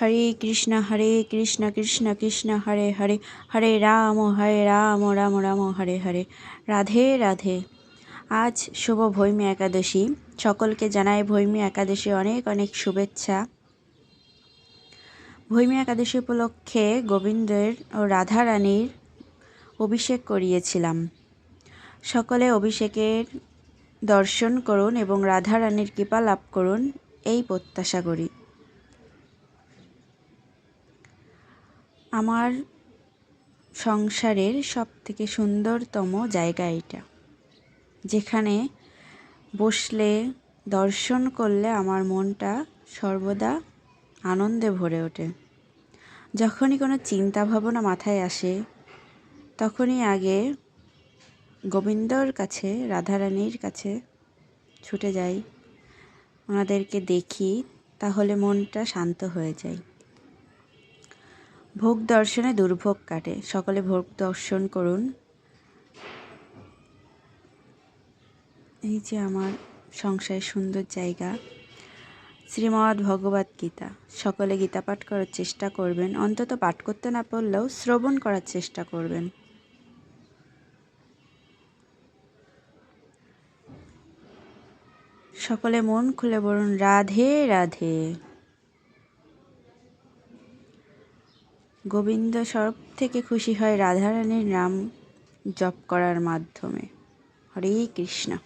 হরে কৃষ্ণ হরে কৃষ্ণ কৃষ্ণ কৃষ্ণ, হরে হরে হরে রাম হরে রাম রাম রাম, হরে হরে। রাধে রাধে। আজ শুভ ভৈমী একাদশী। সকলকে জানাই ভৈমী একাদশী অনেক অনেক শুভেচ্ছা। ভৈমী একাদশী উপলক্ষে গোবিন্দের ও রাধা রানীর অভিষেক করিয়েছিলাম। সকলে অভিষেকের দর্শন করুন এবং রাধা রানীর কৃপা লাভ করুন, এই প্রত্যাশা করি। আমার সংসারের সব থেকে সুন্দরতম জায়গা এটা যেখানে বসলে, দর্শন করলে আমার মনটা সর্বদা আনন্দে ভরে ওঠে। যখনই কোনো চিন্তা ভাবনা মাথায় আসে, তখনই আগে গোবিন্দর কাছে, রাধারানীর কাছে ছুটে যাই, ওনাদেরকে দেখি, তাহলে মনটা শান্ত হয়ে যায়। ভোগ দর্শনে দুর্ভোগ কাটে। সকলে ভোগ দর্শন করুন। এই যে আমার সংসারের সুন্দর জায়গা। শ্রীমৎ ভগবত গীতা। সকলে গীতা পাঠ করার চেষ্টা করবেন। অন্তত পাঠ করতে না পারলেও শ্রবণ করার চেষ্টা করবেন। সকলে মন খুলে বলুন, রাধে রাধে। গোবিন্দ সব থেকে খুশি হয় রাধারানীর নাম জপ করার মাধ্যমে। হরে কৃষ্ণ।